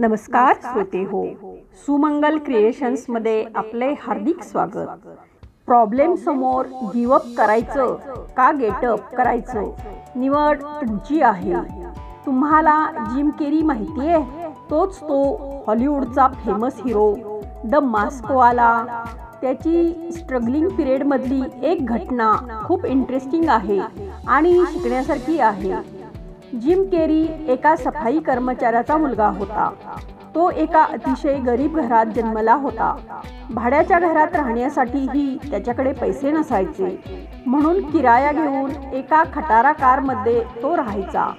नमस्कार श्रोते हो. सुमंगल क्रिएशन्समध्ये आपले हार्दिक स्वागत. प्रॉब्लेम समोर गिवअप करायचं का गेटअप करायचं? निवड तुमची आहे. तुम्हाला जिम केरी माहिती आहे तोच तो हॉलिवूडचा फेमस हिरो द मास्कवाला त्याची स्ट्रगलिंग पिरियडमधली एक घटना खूप इंटरेस्टिंग आहे आणि शिकण्यासारखी आहे. जिम केरी एका सफाई कर्मचाऱ्याचा मुलगा होता. तो एका अतिशय गरीब घरात जन्मला होता. भाड्याच्या घरात राहण्यासाठीही त्याच्याकडे पैसे नसायचे. म्हणून किराया घेऊन एका खटारा कारमध्ये तो राहायचा.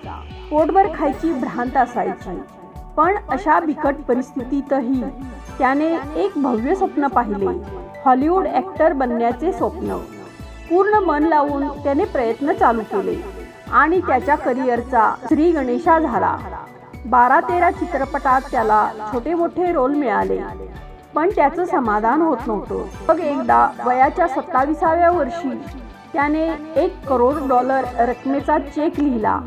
पोटभर खायची भ्रांत असायची. पण अशा बिकट परिस्थितीतही त्याने एक भव्य स्वप्न पाहिले. हॉलिवूड ॲक्टर बनण्याचे स्वप्न. पूर्ण मन लावून त्याने प्रयत्न चालू केले. आणि त्याच्या करिअरचा श्री गणेशा झाला. बारा तेरा चित्रपटात त्याला छोटे मोठे रोल मिळाले. पण त्याचं समाधान होत नव्हतं. मग एकदा वयाच्या सत्ताविसाव्या वर्षी त्याने एक करोड डॉलर रकमेचा चेक लिहिला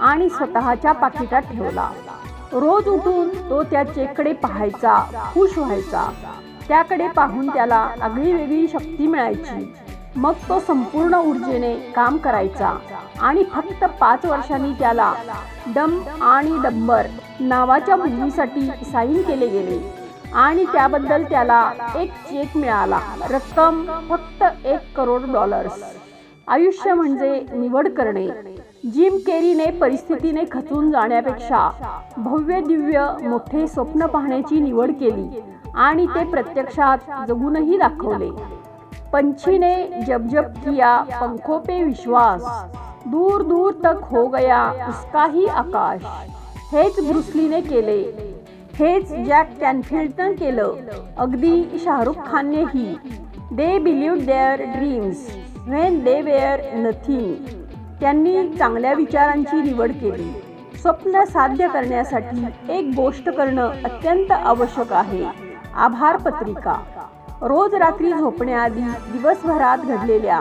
आणि स्वतःच्या पाकिटात ठेवला. रोज उठून तो त्या चेककडे पाहायचा खुश व्हायचा. त्याकडे पाहून त्याला आगळी वेगळी शक्ती मिळायची. मग तो संपूर्ण ऊर्जेने काम करायचा. आणि फक्त पाच वर्षांनी त्याला डम आणि डंबर नावाच्या मुलीसाठी साईन केले गेले. आणि त्याबद्दल त्याला एक चेक मिळाला. रक्कम फक्त एक करोड डॉलर्स. आयुष्य म्हणजे निवड करणे. जिम केरीने परिस्थितीने खचून जाण्यापेक्षा भव्य दिव्य मोठे स्वप्न पाहण्याची निवड केली आणि ते प्रत्यक्षात जगूनही दाखवले. पंछी ने जब जब किया पंखों पे विश्वास दूर दूर तक हो गया उसका ही आकाश। हेच ब्रुसलीने केले हेच जॅक कॅनफिल्डनं केलं अगदी Shahrukh खाननेही they believe their dreams when they were nothing त्यांनी चांगल्या विचारांची निवड केली। स्वप्न साध्य करण्यासाठी एक गोष्ट करणं अत्यंत आवश्यक आहे आभार पत्रिका। रोज रात्री झोपण्याआधी दिवसभरात घडलेल्या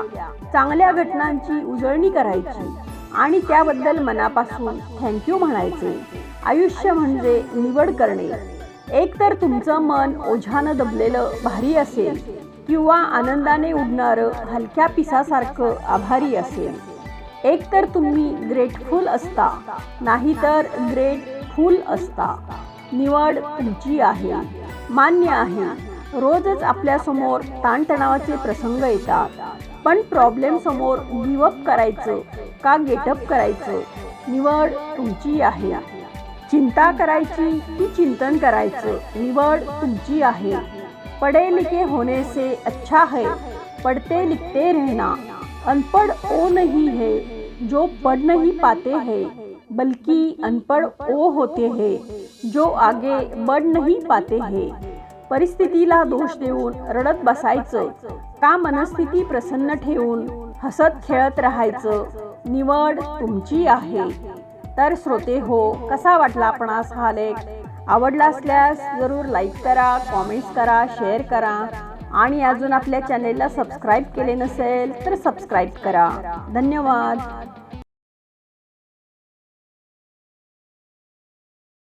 चांगल्या घटनांची उजळणी करायची आणि त्याबद्दल मनापासून थँक्यू म्हणायचे. आयुष्य म्हणजे निवड करणे. एक तर तुमचं मन ओझानं दबलेलं भारी असेल किंवा आनंदाने उडणारं हलक्या पिसासारखं आभारी असेल. एक तर तुम्ही ग्रेटफुल असता नाहीतर ग्रेटफुल असता. निवड तुमची आहे मान्य आहे. रोजच आपल्यासमोर ताणतणावाचे प्रसंग येतात. पण प्रॉब्लेम समोर गिवअप करायचं का गेटअप करायचं? निवड तुमची आहे. चिंता करायची की चिंतन करायचं? निवड तुमची आहे. पढ़े लिखे होने से अच्छा है पढ़ते लिखते रहना. अनपढ़ ओ नहीं है जो पढ़ नहीं पाते हैं बल्कि अनपढ़ ओ होते हैं जो आगे बढ़ नहीं पाते हैं. परिस्थितीला दोष देऊन रडत बसायचं का मनस्थिती प्रसन्न ठेवून हसत खेळत राहायचं निवड तुमची आहे. तर श्रोते हो कसा वाटला आपणास हा लेख? आवडला असल्यास जरूर लाईक करा कॉमेंट्स करा शेअर करा आणि अजून आपल्या चॅनेलला सबस्क्राईब केले नसेल तर सबस्क्राईब करा. धन्यवाद.